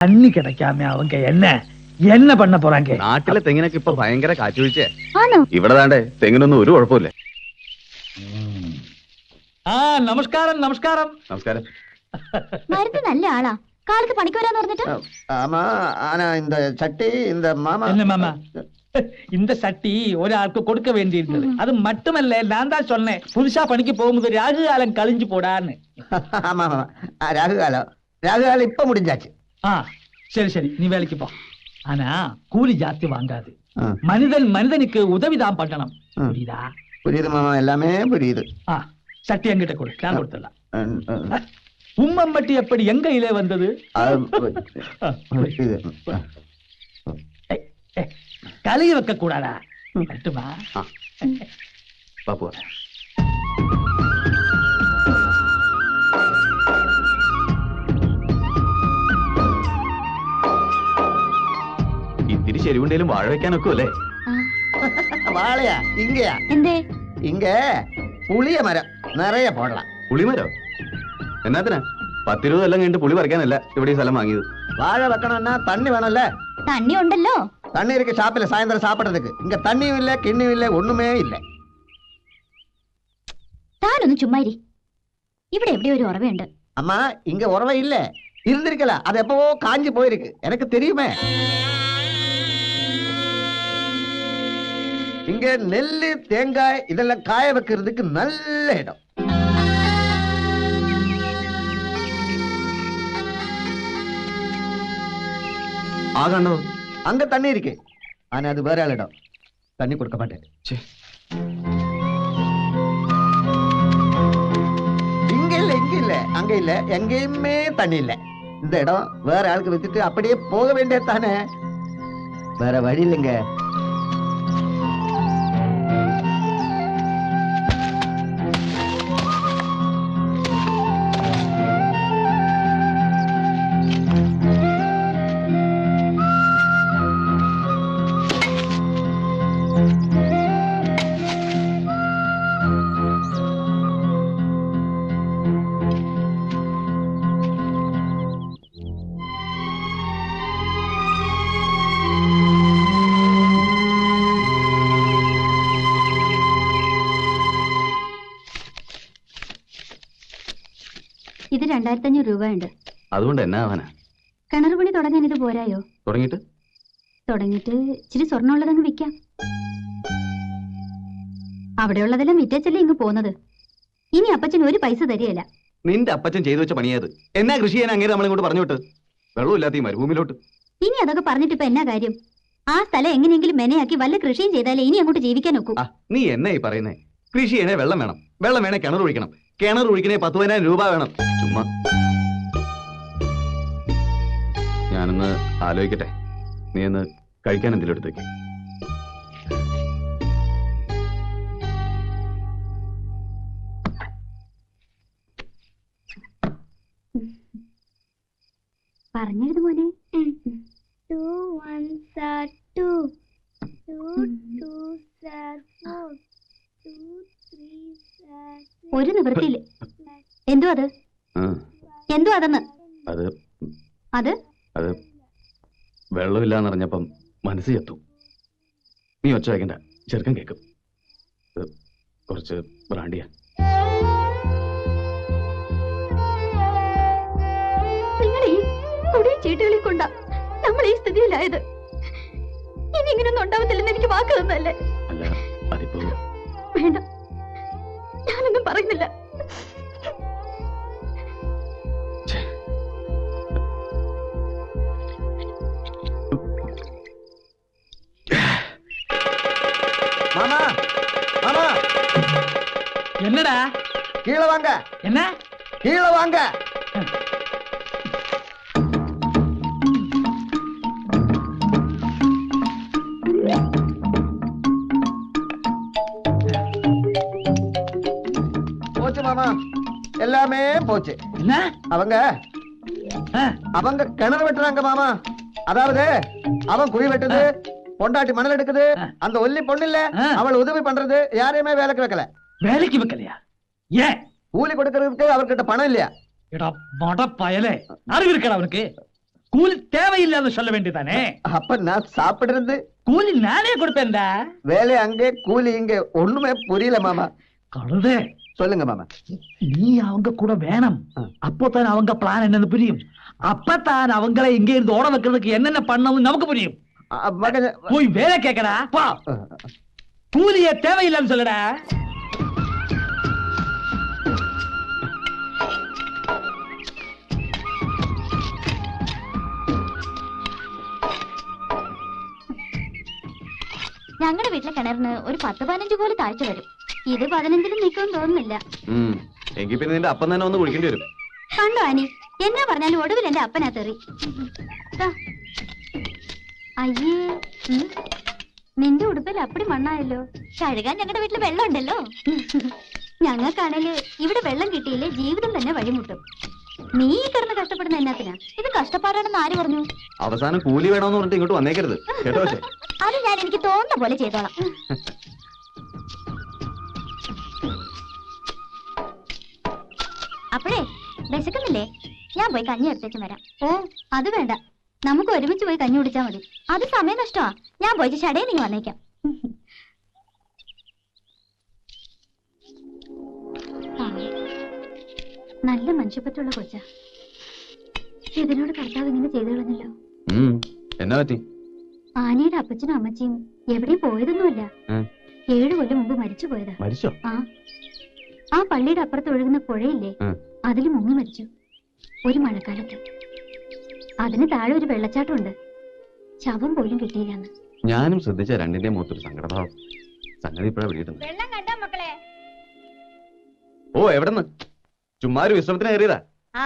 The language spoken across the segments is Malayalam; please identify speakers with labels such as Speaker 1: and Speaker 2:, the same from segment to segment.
Speaker 1: தண்ணி கிடைக்காம அவங்க என்ன என்ன பண்ண போறாங்க
Speaker 2: നാട്ടിലെ തെങ്ങിനൊക്കെ ഇപ്പൊ ഭയങ്കര കാറ്റുവീഴ്ച
Speaker 3: ആണോ
Speaker 2: ഇവിടെ താണ്ടേ തെങ്ങിനൊന്നും ഒരു കുഴപ്പമില്ല
Speaker 1: ആ നമസ്കാരം നമസ്കാരം
Speaker 2: നമസ്കാരം
Speaker 3: മരുന്ന് നല്ല ആളാ കാലത്ത് പണിക്ക് വരാന്ന് പറഞ്ഞിട്ട്
Speaker 4: ஆமா ஆனா இந்த சட்டி இந்த மாமா
Speaker 1: என்ன மாமா? இந்த சட்டி ஒராளுக்கு கொடுக்க வேண்டியிருந்தது அது மட்டுமல்ல நான் தான் சொன்னேன் புதுசா பணிக்கு போகும்போது ராகு காலம் கழிஞ்சு போடான்னு
Speaker 4: ஆமா ஆமா ஆ, ராகுகாலம் ராகுகாலம் இப்ப முடிஞ்சாச்சு
Speaker 1: ஆ சரி சரி நீ வேலைக்கு போ. ஆனா கூலி ஜாஸ்தி வாங்காது. மனிதன் மனிதனுக்கு உதவிதான் பண்ணணும். புரியுதா?
Speaker 4: புரியுது மாமா எல்லாமே புரியுது.
Speaker 1: ஆ சட்டி என்கிட்ட கொடு நான் கொடுத்துடலாம். உம்மம்பட்டி எப்படி எங்க கையில வந்தது? கழுகி வைக்க கூடாதா கட்டுமா
Speaker 2: ആ വാ പോവാ ഇത്തിരി ശരിവുണ്ടേലും വാഴ വെക്കാനൊക്കെ അല്ലേ
Speaker 3: ആ,
Speaker 4: வாழையா இங்கயா
Speaker 3: എന്തേ
Speaker 4: இங்க புளிய மரம் நிறைய போடலாம்
Speaker 2: പുളിമരോ എന്നാത്തിനാ പത്തിരുപത് കൊല്ലം കഴിഞ്ഞിട്ട് പുളി പറിക്കാനല്ല ഇവിടെ ഈ സ്ഥലം വാങ്ങിയത്
Speaker 4: வாழை வைக்கணும்னா தண்ணி வேணும்ல
Speaker 3: തണ്ണി ഉണ്ടല്ലോ
Speaker 4: தண்ணி இருக்கு ஷாப்பில் சாயந்தரம் சாப்பிடுறதுக்கு இங்க தண்ணியும் இல்ல கிண்ணியும் இல்ல ஒண்ணுமே இல்ல
Speaker 3: താനൊന്ന് ചുമ്മാരി ഇവിടെ എവിടെ ഒരു ഉറവയുണ്ട്
Speaker 4: அம்மா இங்க உறவை இல்ல இருந்திருக்கல அது எப்பவோ காஞ்சி போயிருக்கு எனக்கு தெரியுமே இங்க நெல்லு தேங்காய் இதெல்லாம் காய வைக்கிறதுக்கு நல்ல இடம்.
Speaker 2: ஆகணும்
Speaker 4: அங்க தண்ணி இருக்கு. ஆனா அது வேற இடம். தண்ணி கொடுக்க மாட்டேன். இங்க இல்ல இங்க இல்ல அங்க இல்ல எங்கேயுமே தண்ணி இல்ல. இந்த இடம் வேற ஆளுக்கு வித்துட்டு அப்படியே போக வேண்டியது தானே வேற வழி இல்லைங்க.
Speaker 3: രണ്ടായിരത്തി അഞ്ഞൂറ് രൂപയുണ്ട്.
Speaker 2: അതുകൊണ്ട് എന്നാ ആവാനാ
Speaker 3: കിണർ പണി തുടങ്ങാൻ ഇത് പോരായോ?
Speaker 2: തുടങ്ങിയിട്ട്?
Speaker 3: തുടങ്ങിയിട്ട് ഇച്ചിരി സ്വർണമുള്ളതങ്ങ് വിൽക്കാം. അവിടെയുള്ളതെല്ലാം വിറ്റച്ചല്ലേ ഇങ്ങ് പോന്നത്? ഇനി അപ്പച്ചൻ ഒരു പൈസ തരികയില്ല.
Speaker 2: നിന്റെ അപ്പച്ചൻ ചെയ്തു വെച്ച പണിയത്. എന്നാ കൃഷി ചെയ്യാൻ അങ്ങനെ നമ്മളിങ്ങോട്ട് പറഞ്ഞോട്ട് വെള്ളമില്ലാത്ത ഈ മരുഭൂമിയിലോട്ട്.
Speaker 3: ഇനി അതൊക്കെ പറഞ്ഞിട്ട് ഇപ്പൊ എന്നാ കാര്യം? ആ സ്ഥലം എങ്ങനെയെങ്കിലും മെനയാക്കി വല്ല കൃഷിയും ചെയ്താലേ ഇനി അങ്ങോട്ട് ജീവിക്കാൻ
Speaker 2: നോക്കൂ നീ എന്നാ ഈ പറയുന്നേ? കൃഷി ചെയ്യണേ വെള്ളം വേണം. വെള്ളം വേണേ കിണർ ഒഴിക്കണം. കിണർ ഒഴിക്കണേ പത്ത് പതിനായിരം രൂപ വേണം. ചുമ്മാ. ഞാനൊന്ന് ആലോചിക്കട്ടെ. നീ ഒന്ന് കഴിക്കാൻ എന്തെങ്കിലും എടുത്തേക്ക്.
Speaker 3: പറഞ്ഞിരുന്നു മോനെ.
Speaker 5: Two two two threes are six.
Speaker 3: ഒരു നിവൃത്തിയില്ല. എന്തോ അത്? എന്തോ അതെന്ന്?
Speaker 2: അത്
Speaker 3: അത്?
Speaker 2: അത് വെള്ളമില്ലാന്നറിഞ്ഞപ്പം മനസ്സ് ചത്തു. നീ ഒച്ച വയ്ക്കണ്ട ചെറുക്കം കേൾക്കും കുറച്ച് ബ്രാണ്ടിയാ
Speaker 3: നിങ്ങൾ ഈ കൊടിയ ചീട്ടുകളിൽ കൊണ്ട നമ്മൾ ഈ സ്ഥിതിയിലായത്. ഇനി ഇങ്ങനൊന്നും ഉണ്ടാവത്തില്ലെന്ന് എനിക്ക് വാക്ക് തന്നല്ലേ
Speaker 2: അല്ല അതിപ്പോ
Speaker 3: വേണ്ട. ഞാനൊന്നും പറയുന്നില്ല
Speaker 2: ഛെ.
Speaker 4: மாமா மாமா
Speaker 1: என்னடா
Speaker 4: கீழே வாங்க
Speaker 1: என்ன
Speaker 4: கீழே வாங்க எல்லாமே போச்சு.
Speaker 1: என்ன?
Speaker 4: அவங்க அவங்க கிணறு வெட்டுறாங்க மாமா. அதாவது அவன் குழி வெட்டுது பொண்டாட்டி மணல் எடுக்குது. அந்த ஒல்லி பொண்ணு இல்ல. அவள் உதவி பண்றது யாரையுமே வேலைக்கு வைக்கல.
Speaker 1: வேலைக்கு வைக்கலையா? ஏன்?
Speaker 4: கூலி கொடுக்கறதுக்கு அவர்கிட்ட பணம் இல்லையா?
Speaker 1: எடா மட பயலே. அறிவு இருக்கடா அவனுக்கு? கூலி தேவையில்லைன்னு சொல்ல வேண்டியதானே?
Speaker 4: அப்ப நான் சாப்பிடுறது.
Speaker 1: கூலி நானே கொடுப்பேன்டா.
Speaker 4: வேலை அங்கே கூலி இங்க. ஒண்ணுமே புரியல மாமா.
Speaker 1: கழுதே.
Speaker 4: சொல்லுங்க மாமா
Speaker 1: நீ அவங்க கூட வேணும்
Speaker 4: ஆ.
Speaker 1: அப்போதான் அவங்க பிளான் என்னன்னு புரியும் அப்பதான் அவங்கள இங்க இருந்து ஓட வைக்கிறதுக்கு என்னென்ன பண்ணணும் நமக்கு புரியும்
Speaker 4: அ, மகன்
Speaker 1: போய் வேலை கேட்கடா பா கூலிய தேவையில்லைன்னு சொல்லுடா
Speaker 3: ഞങ്ങളുടെ വീട്ടിലെ കിണറിന് ഒരു പത്ത് പതിനഞ്ച് കോല് താഴ്ച വരും ഇത് പതിനഞ്ചിലും നിൽക്കുമെന്ന് തോന്നുന്നില്ല.
Speaker 6: എങ്കിൽ പിന്നെ നിന്റെ അപ്പം തന്നെ ഒന്ന് കുളിക്കേണ്ടി വരും.
Speaker 3: കണ്ടോ ആനി എന്നാ പറഞ്ഞാലും ഒടുവിൽ എന്റെ അപ്പനാ തെറി. അയ്യേ. നിന്റെ ഉടുപ്പിൽ അപ്പടി മണ്ണായല്ലോ. കഴുകാൻ ഞങ്ങളുടെ വീട്ടിൽ വെള്ളം ഉണ്ടല്ലോ ഞങ്ങൾക്കാണേൽ ഇവിടെ വെള്ളം കിട്ടിയില്ലേ ജീവിതം തന്നെ വഴിമുട്ടും. നീ ഈ കിടന്ന് കഷ്ടപ്പെടുന്ന എന്നാത്തിനാ? ഇത് കഷ്ടപ്പാടാണെന്ന് ആര് പറഞ്ഞു?
Speaker 6: അവസാനം കൂലി വേണമെന്ന് പറഞ്ഞിട്ട് ഇങ്ങോട്ട് വന്നേക്കരുത്.
Speaker 3: അത് ഞാൻ എനിക്ക് തോന്നുന്ന പോലെ ചെയ്തോളാം. അപ്പോഴേ വിശക്കുന്നില്ലേ? ഞാൻ പോയി കഞ്ഞി എടുത്തേച്ച് വരാം. ഓ അത് വേണ്ട. നമുക്ക് ഒരുമിച്ച് പോയി കഞ്ഞി കുടിച്ചാൽ മതി. അത് സമയം നഷ്ടമാ. ഞാൻ പോയി ചടയിൽ നിങ്ങൾ വന്നേക്കാം. നല്ല മനുഷ്യപ്പറ്റുള്ള കൊച്ച. ഇതിനോട് കർത്താവ് ഇങ്ങനെ ചെയ്തു കളഞ്ഞല്ലോ
Speaker 6: എന്നാ പറ്റി?
Speaker 3: ആനയുടെ അപ്പച്ചനും അമ്മച്ചിയും എവിടെയും പോയതൊന്നുമല്ല. ഏഴു കൊല്ലം മുമ്പ് മരിച്ചു പോയതാ
Speaker 6: മരിച്ചോ?
Speaker 3: ആ. ആ പള്ളിയുടെ അപ്പുറത്ത് ഒഴുകുന്ന പുഴയില്ലേ. അതിൽ മുങ്ങി മരിച്ചു. ഒരു മഴക്കാലത്ത്. അതിന് താഴെ ഒരു വെള്ളച്ചാട്ടമുണ്ട്. ശവം പോലും കിട്ടിയില്ല
Speaker 6: ഞാനും ശ്രദ്ധിച്ച രണ്ടിന്റെ മുഖത്തൊരു സങ്കടഭാവം. സംഗതി ഇപ്പഴാ പിടിയിട്ടുണ്ട്
Speaker 3: വെള്ളം കണ്ടോ മക്കളെ?
Speaker 6: ഓ എവിടെന്ന്? ചുമ്മാ ഒരു വിശ്രമത്തിന് കയറിയതാ?
Speaker 7: ആ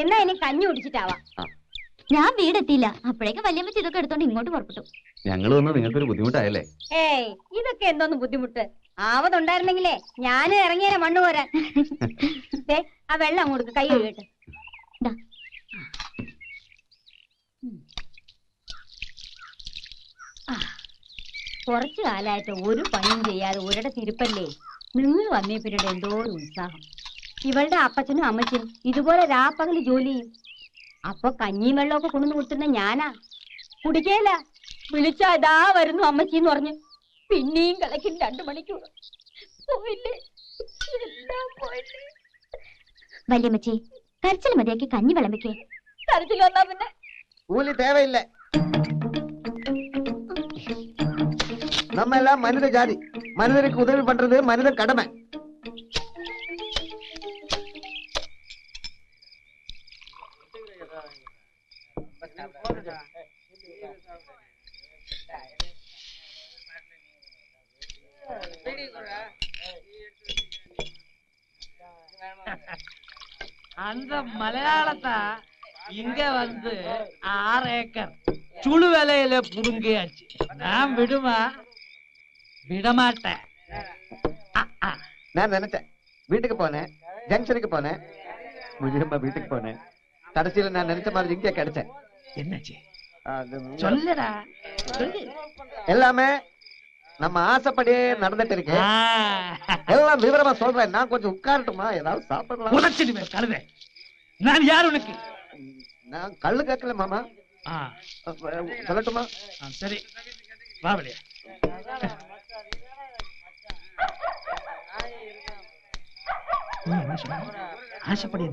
Speaker 7: എന്നാ ഇനി കഞ്ഞി കുടിച്ചിട്ടാവാ.
Speaker 3: ഞാൻ വീടെത്തിയില്ല. അപ്പോഴേക്കും വല്യമ്മച്ചി ഇതൊക്കെ എടുത്തോണ്ട് ഇങ്ങോട്ട് പുറപ്പെട്ടു.
Speaker 6: ഞങ്ങൾ വന്ന് നിങ്ങൾക്കൊരു ബുദ്ധിമുട്ടായല്ലേ?
Speaker 7: ഏയ് ഇതൊക്കെ എന്തോന്ന് ബുദ്ധിമുട്ട്? ആവതുണ്ടായിരുന്നെങ്കിലേ ഞാൻ ഇറങ്ങിയ മണ്ണ് പോരാൻ. ആ വെള്ളം അങ്ങോട്ട് കൈ കഴുകട്ടെ. കൊറച്ചു കാലായിട്ട് ഒരു പണിയും ചെയ്യാതെ ഒരിടെ തിരുപ്പല്ലേ നിങ്ങൾ വന്നേ പിന്നീട് എന്തോ ഒരു ഉത്സാഹം. ഇവളുടെ അപ്പച്ചനും അമ്മച്ചനും ഇതുപോലെ രാപ്പകൽ ജോലി ചെയ്യും. അപ്പൊ കഞ്ഞിയും വെള്ളമൊക്കെ കൊണ്ടു കൊടുത്തിരുന്ന ഞാനാ? കുടിക്കേല. വിളിച്ചാ ഇതാ വരുന്നു അമ്മച്ചിന്ന് പറഞ്ഞു. പിന്നെയും കളക്കും രണ്ടു മണിക്കൂർ പോയില്ലേ എല്ലാം പോയില്ലേ
Speaker 3: വല്യമ്മച്ചി കരച്ചിൽ മതിയാക്കി കഞ്ഞി വിളമ്പിക്കേ
Speaker 7: കരച്ചിൽ വന്നാ പിന്നെ
Speaker 4: கூலி தேவையில்லை நம்ம எல்லாம் மனித ஜாதி மனிதருக்கு உதவி பண்றது மனித கடமை
Speaker 1: மலையாளத்தை? இங்க வந்து ஆறு ஏக்கர். சுழு வேலையில புடுங்கியாச்சு. நான் விடுமா? விடமாட்டேன்.
Speaker 4: நான் நினைச்சேன். வீட்டுக்கு போனேன். ஜங்ஷனுக்கு போனேன். முஜியம்மா வீட்டுக்கு போனேன். கடைசியில நான் நினைச்ச மாதிரி இங்கே கிடைச்சேன்.
Speaker 1: என்னாச்சு?
Speaker 4: அது
Speaker 1: சொல்லுடா. சொல்லு.
Speaker 4: எல்லாமே நம்ம ஆசைப்படியே நடந்துட்டு இருக்கு.
Speaker 1: ஆ.
Speaker 4: எல்லாம் விவரமா சொல்றேன். நான் கொஞ்சம் உட்காரட்டுமா? ஏதாவது சாப்பிடலாம்?
Speaker 1: உதைச்சிடுவேன் கழுதை நான் யார் உனக்கு?
Speaker 4: நான் கல்லு கேட்கல மாமா. சொல்லட்டுமா?
Speaker 1: சரி. வா வெளியே? ஆசைப்படி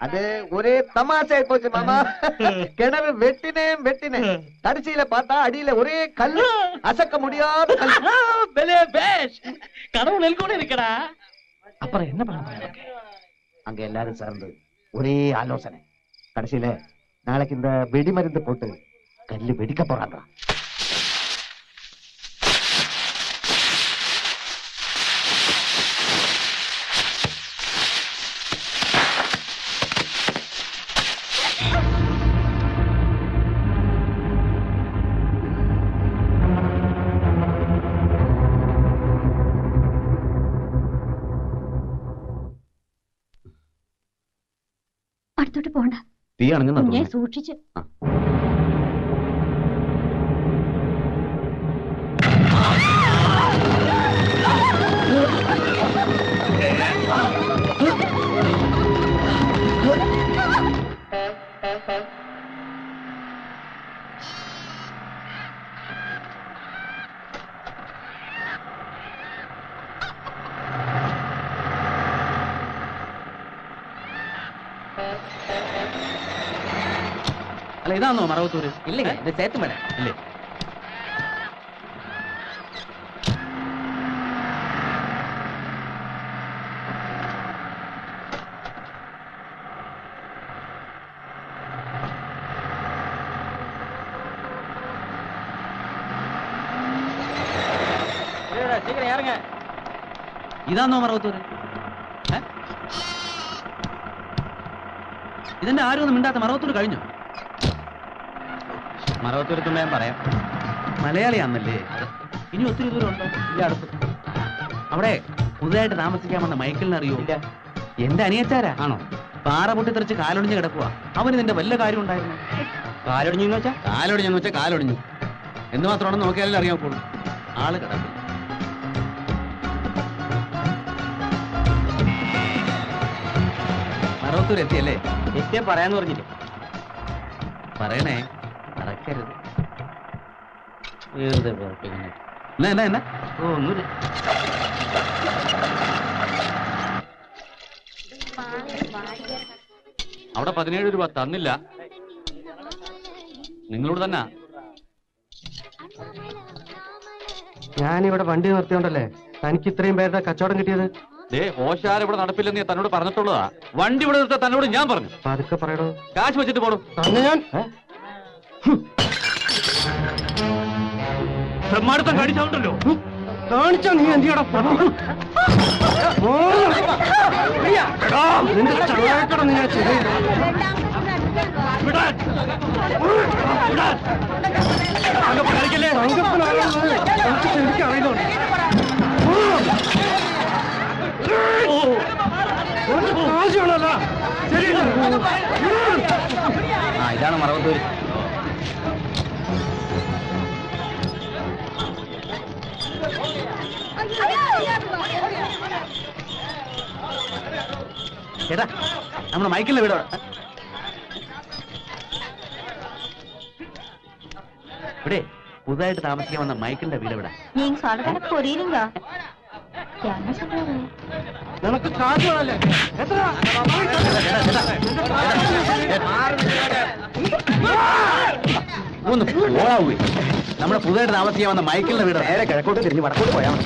Speaker 4: அது ஒரே தமாஷை போச்சு மாமா. கிணறு வெட்டினேன் வெட்டினேன். கடைசியில பார்த்தா அடியில ஒரே கல்லு அசக்க முடியாத கல்.
Speaker 1: கடவுள் கூட இருக்கடா. அப்புறம் என்ன பண்ண?
Speaker 4: அங்க எல்லாரும் சேர்ந்து ஒரே ஆலோசனை. கடைசியில நாளைக்கு இந்த வெடி மருந்து போட்டு கல்லு வெடிக்க போறாங்க
Speaker 6: തീ തോന്നുന്നേ.
Speaker 7: സൂക്ഷിച്ച്
Speaker 6: ഇതാണോ മറവത്തൂര്
Speaker 1: ഇല്ലേ ഇത് സേത്തുമല
Speaker 6: ഇല്ലേ
Speaker 1: சீக்கிரம் ஏறுங்க
Speaker 6: ഇതാണോ മറവത്തൂര് ഏ? ഇതെന്നെ ആരും ഒന്നും മിണ്ടാത്ത മറവത്തൂര് കഴിഞ്ഞു മറവത്തൂരത്തുള്ള ഞാൻ പറയാം. മലയാളിയാന്നല്ലേ ഇനി ഒത്തിരി ദൂരം ഉണ്ടോ? ഇല്ല അടുത്ത്. അവിടെ പുതുതായിട്ട് താമസിക്കാൻ വന്ന മൈക്കിളിനെ അറിയോ?
Speaker 1: ഇല്ല.
Speaker 6: എന്റെ അനിയച്ചാരാ? ആണോ? പാറ പൊട്ടിത്തെറിച്ച് കാലൊടിഞ്ഞ് കിടക്കുക അവന് നിന്റെ വല്ല കാര്യം ഉണ്ടായിരുന്നു?
Speaker 1: കാലൊടിഞ്ഞു വെച്ചാ?
Speaker 6: കാലൊടിഞ്ഞെന്ന് വെച്ചാൽ കാലൊടിഞ്ഞു. എന്ന് മാത്രമാണെന്ന് നോക്കിയാലേ അറിയാൻ പോകും ആൾ കിടക്കും മറവത്തൂർ എത്തിയല്ലേ?
Speaker 1: എത്തിയാ പറയാന്ന് പറഞ്ഞില്ലേ?
Speaker 6: പറയണേ. മറക്കരുത്
Speaker 1: വെറുതെ വെറുപ്പിങ്ങനെ.
Speaker 6: എന്നാ എന്നാ എന്നാ?
Speaker 1: ഓ ഒന്നുമില്ല.
Speaker 6: അവിടെ പതിനേഴ് രൂപ തന്നില്ല. നിങ്ങളോട് തന്നെ?
Speaker 8: ഞാനിവിടെ വണ്ടി നിർത്തിയോണ്ടല്ലേ? തനിക്ക് ഇത്രയും പേരുടെ കച്ചവടം കിട്ടിയത്?
Speaker 6: ദേ ഓശാര ഇവിടെ നടപ്പില്ലെന്ന് ഞാൻ തന്നോട് പറഞ്ഞിട്ടുള്ളതാ. വണ്ടി ഇവിടെ നിർത്താൻ തന്നോട് ഞാൻ പറഞ്ഞു.
Speaker 8: പതുക്കെ പറയണോ
Speaker 6: കാശ് വെച്ചിട്ട് പോണു.
Speaker 8: തന്നെ ഞാൻ?
Speaker 6: ബ്രഹ്മാടുത്തം കാണിച്ചോണ്ടല്ലോ
Speaker 8: കാണിച്ചാ നീ എന്തിയടാ നിന്റെ എനിക്ക് അറിയുന്നുണ്ട് ശരി.
Speaker 6: ഇതാണ് മറവത്തൂര്. ചേട്ടാ നമ്മുടെ മൈക്കിളിന്റെ വീട്? ഇവിടെ പുതുതായിട്ട് താമസിക്കാൻ വന്ന മൈക്കിളിന്റെ വീട് എവിടെ?
Speaker 8: നിനക്ക് കാശുകളല്ലേ എത്ര?
Speaker 6: ഒന്ന് പോളാവൂ നമ്മുടെ പുതുതായിട്ട് താമസിക്കാൻ വന്ന മൈക്കിളിന്റെ വീട് നേരെ കിഴക്കോട്ട് തിരിഞ്ഞ് വടക്കോട്ട് പോയാൽ മതി.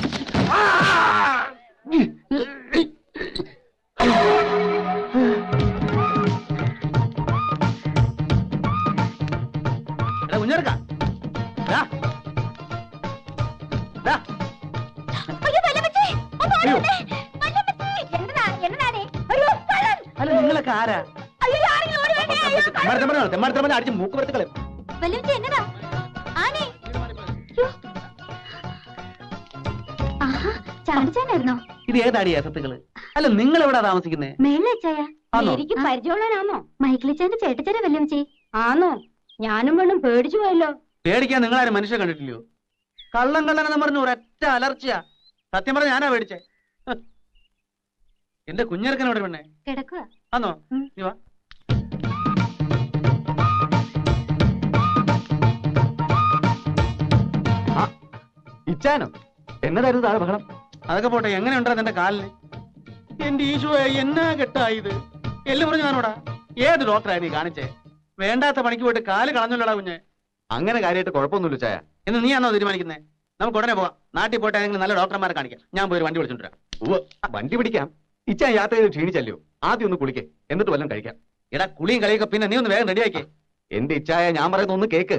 Speaker 6: തെമ്മാടിത്തമ്മനാണ് അടിച്ച് മൂക്ക്
Speaker 3: ചാടിച്ചാനായിരുന്നോ
Speaker 6: ഇത് ഏതാടി അസത്തുകൾ? അല്ല നിങ്ങൾ എവിടാ താമസിക്കുന്നേ
Speaker 7: പരിചയമുള്ളവനാണോ
Speaker 3: മൈക്കിളിച്ചാന്റെ ചേട്ടച്ചാരെ
Speaker 7: ആണോ ഞാനും പെണ്ണും പേടിച്ചു പോയല്ലോ.
Speaker 6: പേടിക്കാൻ നിങ്ങളാരും മനുഷ്യ കണ്ടിട്ടില്ലയോ? കള്ളം കള്ളനെന്ന് പറഞ്ഞു ഒരൊറ്റ അലർച്ചയാ. സത്യം പറഞ്ഞ ഞാനാ പേടിച്ചേ. എന്റെ കുഞ്ഞിറക്കനോട് പെണ്ണേ.
Speaker 3: കിടക്കുക
Speaker 6: ആന്നോ? നീ വാ. ഇച്ചാനോ എന്നതായിരുന്നു താഴെ ബഹളം. അതൊക്കെ പോട്ടെ എങ്ങനെ എങ്ങനെയുണ്ടാ നിന്റെ കാലിന് എന്റെ ഈശോ എന്നാ കെട്ടായത് എല്ലാം പറഞ്ഞു ഞാനോടാ ഏത് ഡോക്ടറാ നീ കാണിച്ചേ? വേണ്ടാത്ത പണിക്ക് പോയിട്ട് കാൽ കളഞ്ഞല്ലോടാ കുഞ്ഞെ. അങ്ങനെ കാര്യമായിട്ട് കുഴപ്പമൊന്നുമില്ല ചായ. എന്ന് നീ ആണോ തീരുമാനിക്കുന്നേ? നമുക്ക് ഉടനെ പോവാം. നാട്ടിൽ പോയിട്ട് ഏതെങ്കിലും നല്ല ഡോക്ടർമാരെ കാണിക്കാം. ഞാൻ പോയി ഒരു വണ്ടി വിളിച്ചോണ്ടിരാം
Speaker 2: വണ്ടി പിടിക്കാം. ഇച്ച യാത്ര ചെയ്ത് ക്ഷീണിച്ചല്ലോ ആദ്യം ഒന്ന് കുളിക്കേ എന്നിട്ട് വല്ലതും കഴിക്കാം.
Speaker 6: എടാ കുളിയും കളിയൊക്കെ പിന്നെ നീ ഒന്ന് വേഗം റെഡിയാക്കി
Speaker 2: എന്റെ ഇച്ചായ ഞാൻ പറയുന്ന ഒന്ന് കേക്ക്.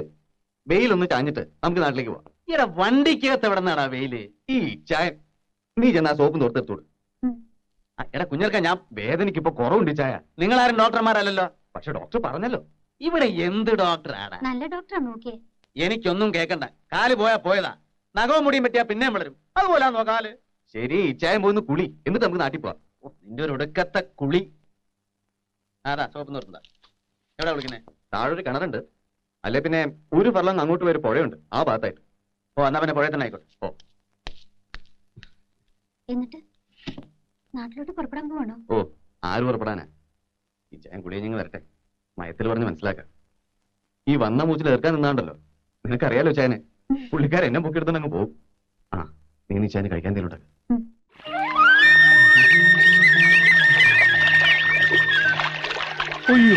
Speaker 2: വെയിലൊന്ന് ചാഞ്ഞിട്ട് നമുക്ക് നാട്ടിലേക്ക് പോവാം.
Speaker 6: എടാ വണ്ടിക്കകത്ത് എവിടെ നടാ വെയിൽ?
Speaker 2: ഈ ചായ നീ ചെന്നാ സോപ്പ്
Speaker 6: തോർത്തെടുത്തോളൂ എടാ കുഞ്ഞർക്ക ഞാൻ
Speaker 2: വേദനയ്ക്ക് ഇപ്പൊ കുറവുണ്ട് നിങ്ങൾ
Speaker 6: ആരും ഡോക്ടർമാരല്ലല്ലോ?
Speaker 2: പക്ഷെ ഡോക്ടർ പറഞ്ഞല്ലോ.
Speaker 6: ഇവിടെ എന്ത് ഡോക്ടർ
Speaker 3: നല്ല ഡോക്ടറാ നോക്കിയേ.
Speaker 6: എനിക്കൊന്നും കേക്കണ്ട. കാൽ പോയാ പോയതാ. നഖവും മുടിയും പറ്റിയാ പിന്നെയും വളരും. അതുപോലെ നോക്കാൽ
Speaker 2: ശരി ചായ പോയിന്ന് കുളി. എന്നിട്ട് നമുക്ക് നാട്ടിൽ പോവാം.
Speaker 6: ഓ, നിന്റെ ഒരു ഒടുക്കത്തെ കുളി. ആടാ സോപ്പ് നിർത്തുന്ന എവിടെ വിളിക്കുന്നേ?
Speaker 2: താഴെ ഒരു കിണറുണ്ട്. അല്ലെ പിന്നെ ഒരു ഫർലം അങ്ങോട്ട് വരെ പുഴയുണ്ട്. ആ ഭാഗത്തായിട്ട്.
Speaker 6: ഓ എന്നാ പിന്നെ പുഴയിൽ തന്നെ ആയിക്കോട്ടെ.
Speaker 2: ഓ.
Speaker 3: എന്നിട്ട്? നാട്ടിലോട്ട് പുറപ്പെടാൻ പോവാണോ?
Speaker 2: ഓ ആര് പുറപ്പെടാനാ? ഈ കുളിയെ ഞങ്ങൾ വരട്ടെ. മയത്തിൽ പറഞ്ഞ് മനസ്സിലാക്കാം. ഈ വന്ന മൂച്ചിൽ ഏർക്കാൻ നിന്നാണ്ടല്ലോ. നിനക്കറിയാലോ ചായനെ പുള്ളിക്കാരൻ എന്നെ പൊക്കിയെടുത്തോണ്ട് അങ്ങ് പോകും ആ നീ നീ ചായന് കഴിക്കാൻ തരുന്നുണ്ട്
Speaker 1: അയ്യോ.